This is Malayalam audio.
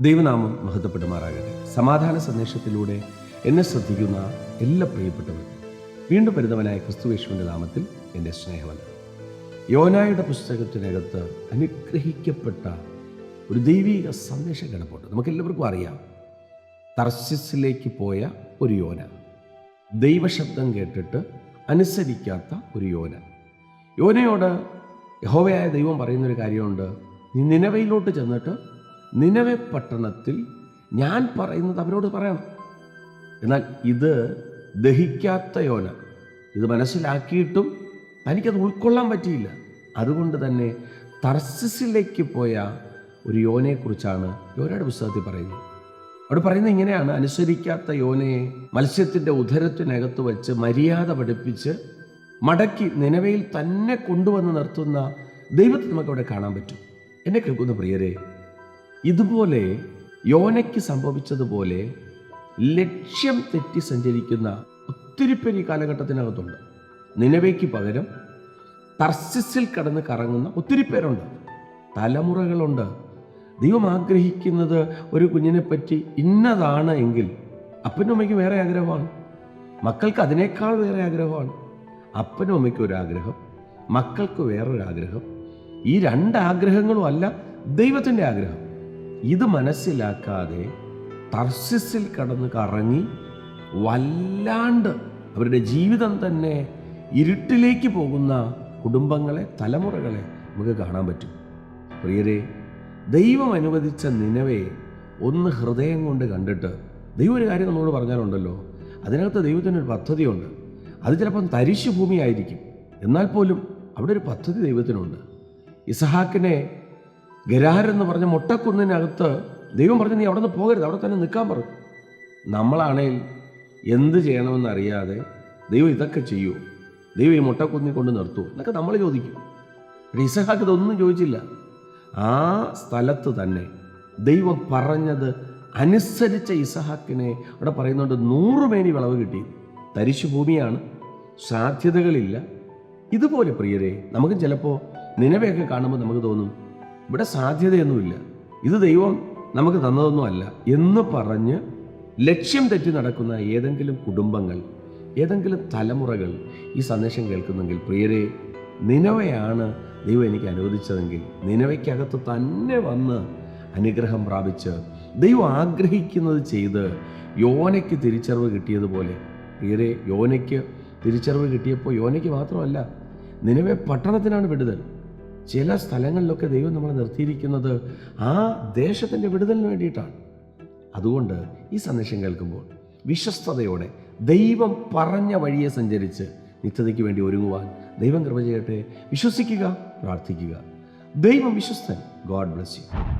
ദൈവനാമം മഹത്വപ്പെടുമാറാകട്ടെ. സമാധാന സന്ദേശത്തിലൂടെ എന്നെ ശ്രദ്ധിക്കുന്ന എല്ലാ പ്രിയപ്പെട്ടവർക്കും വീണ്ടും വരുന്നവനായ ക്രിസ്തുവേശുവിന്റെ നാമത്തിൽ എന്റെ സ്നേഹമല്ല യോനായുടെ പുസ്തകത്തിനകത്ത് അനുഗ്രഹിക്കപ്പെട്ട ഒരു ദൈവിക സന്ദേശം കിടപ്പുണ്ട് നമുക്കെല്ലാവർക്കും അറിയാം. തർസിസിലേക്ക് പോയ ഒരു യോന. ദൈവശബ്ദം കേട്ടിട്ട് അനുസരിക്കാത്ത ഒരു യോന. യോനയോട് യഹോവയായ ദൈവം പറയുന്നൊരു കാര്യമുണ്ട്. നീ നിലവയിലോട്ട് ചെന്നിട്ട് നിലവെ പട്ടണത്തിൽ ഞാൻ പറയുന്നത് അവരോട് പറയണം. എന്നാൽ ഇത് ദഹിക്കാത്ത യോന. ഇത് മനസ്സിലാക്കിയിട്ടും തനിക്കത് ഉൾക്കൊള്ളാൻ പറ്റിയില്ല. അതുകൊണ്ട് തന്നെ തർസിസിലേക്ക് പോയ ഒരു യോനയെക്കുറിച്ചാണ് യോനയുടെ പുസ്തകത്തിൽ പറയുന്നത്. അവിടെ പറയുന്നത് ഇങ്ങനെയാണ്. അനുസരിക്കാത്ത യോനയെ മത്സ്യത്തിന്റെ ഉദരത്തിനകത്ത് വെച്ച് മര്യാദ പഠിപ്പിച്ച് മടക്കി നിലവയിൽ തന്നെ കൊണ്ടുവന്ന് നിർത്തുന്ന ദൈവത്തെ നമുക്കവിടെ കാണാൻ പറ്റും. എന്നെ കേൾക്കുന്ന പ്രിയരെ ഇതുപോലെ യോനയ്ക്ക് സംഭവിച്ചതുപോലെ ലക്ഷ്യം തെറ്റി സഞ്ചരിക്കുന്ന ഒത്തിരി പേര് ഈ കാലഘട്ടത്തിനകത്തുണ്ട്. നിലവയ്ക്ക് പകരം തർസിസിൽ കടന്ന് കറങ്ങുന്ന ഒത്തിരി പേരുണ്ട്. തലമുറകളുണ്ട്. ദൈവം ആഗ്രഹിക്കുന്നത് ഒരു കുഞ്ഞിനെ പറ്റി ഇന്നതാണ് എങ്കിൽ അപ്പനും അമ്മയ്ക്ക് വേറെ ആഗ്രഹമാണ്. മക്കൾക്ക് അതിനേക്കാൾ വേറെ ആഗ്രഹമാണ്. അപ്പനും അമ്മയ്ക്ക് ഒരു ആഗ്രഹം മക്കൾക്ക് വേറൊരാഗ്രഹം ഈ രണ്ട് ആഗ്രഹങ്ങളും അല്ല ദൈവത്തിന്റെ ആഗ്രഹം. ഇത് മനസ്സിലാക്കാതെ തർസിസിൽ കടന്ന് കറങ്ങി വല്ലാണ്ട് അവരുടെ ജീവിതം തന്നെ ഇരുട്ടിലേക്ക് പോകുന്ന കുടുംബങ്ങളെ തലമുറകളെ നമുക്ക് കാണാൻ പറ്റും. പ്രിയരെ ദൈവം അനുവദിച്ച നിലവെ ഒന്ന് ഹൃദയം കൊണ്ട് കണ്ടിട്ട് ദൈവം ഒരു കാര്യം നമ്മളോട് പറഞ്ഞാലുണ്ടല്ലോ അതിനകത്ത് ദൈവത്തിനൊരു പദ്ധതിയുണ്ട്. അത് ചിലപ്പം തരിശു ഭൂമിയായിരിക്കും എന്നാൽ പോലും അവിടെ ഒരു പദ്ധതി ദൈവത്തിനുണ്ട്. ഇസഹാക്കിനെ ഗരാർ എന്ന് പറഞ്ഞ മുട്ടക്കുന്നിനകത്ത് ദൈവം പറഞ്ഞു നീ അവിടെ നിന്ന് പോകരുത് അവിടെ തന്നെ നിൽക്കാൻ പറഞ്ഞു നമ്മളാണേൽ എന്ത് ചെയ്യണമെന്ന് അറിയാതെ ദൈവം ഇതൊക്കെ ചെയ്യൂ. ദൈവം ഈ മുട്ടക്കുന്നി കൊണ്ട് നിർത്തുമോ എന്നൊക്കെ നമ്മൾ ചോദിക്കും. ഇസഹാക്ക് ഇതൊന്നും ചോദിച്ചില്ല. ആ സ്ഥലത്ത് തന്നെ ദൈവം പറഞ്ഞത് അനുസരിച്ച ഇസഹാക്കിനെ അവിടെ പറയുന്നുണ്ട് നൂറ് മേനി വിളവ് കിട്ടി. തരിശു ഭൂമിയാണ് സാധ്യതകളില്ല. ഇതുപോലെ പ്രിയരെ നമുക്ക് ചിലപ്പോൾ നിലവയൊക്കെ കാണുമ്പോൾ നമുക്ക് തോന്നും ഇവിടെ സാധ്യതയൊന്നുമില്ല. ഇത് ദൈവം നമുക്ക് തന്നതൊന്നുമല്ല എന്ന് പറഞ്ഞ് ലക്ഷ്യം തെറ്റി നടക്കുന്ന ഏതെങ്കിലും കുടുംബങ്ങൾ ഏതെങ്കിലും തലമുറകൾ ഈ സന്ദേശം കേൾക്കുന്നെങ്കിൽ പ്രിയരെ നിലവയാണ് ദൈവം എനിക്ക് അനുവദിച്ചതെങ്കിൽ നിലവയ്ക്കകത്ത് തന്നെ വന്ന് അനുഗ്രഹം പ്രാപിച്ച് ദൈവം ആഗ്രഹിക്കുന്നത് ചെയ്ത് യോനയ്ക്ക് തിരിച്ചറിവ് കിട്ടിയതുപോലെ. പ്രിയരെ യോനയ്ക്ക് തിരിച്ചറിവ് കിട്ടിയപ്പോൾ യോനയ്ക്ക് മാത്രമല്ല നിലവെ പട്ടണത്തിനാണ് വിടുതൽ. ചില സ്ഥലങ്ങളിലൊക്കെ ദൈവം നമ്മളെ നിർത്തിയിരിക്കുന്നത് ആ ദേശത്തിന്റെ വിടുതലിന് വേണ്ടിയിട്ടാണ്. അതുകൊണ്ട് ഈ സന്ദേശം കേൾക്കുമ്പോൾ വിശ്വസ്തയോടെ ദൈവം പറഞ്ഞ വഴിയെ സഞ്ചരിച്ച് നിത്യതയ്ക്ക് വേണ്ടി ഒരുങ്ങുവാൻ ദൈവം കൃപ ചെയ്യട്ടെ. വിശ്വസിക്കുക പ്രാർത്ഥിക്കുക. ദൈവം വിശ്വസ്തൻ. God bless you.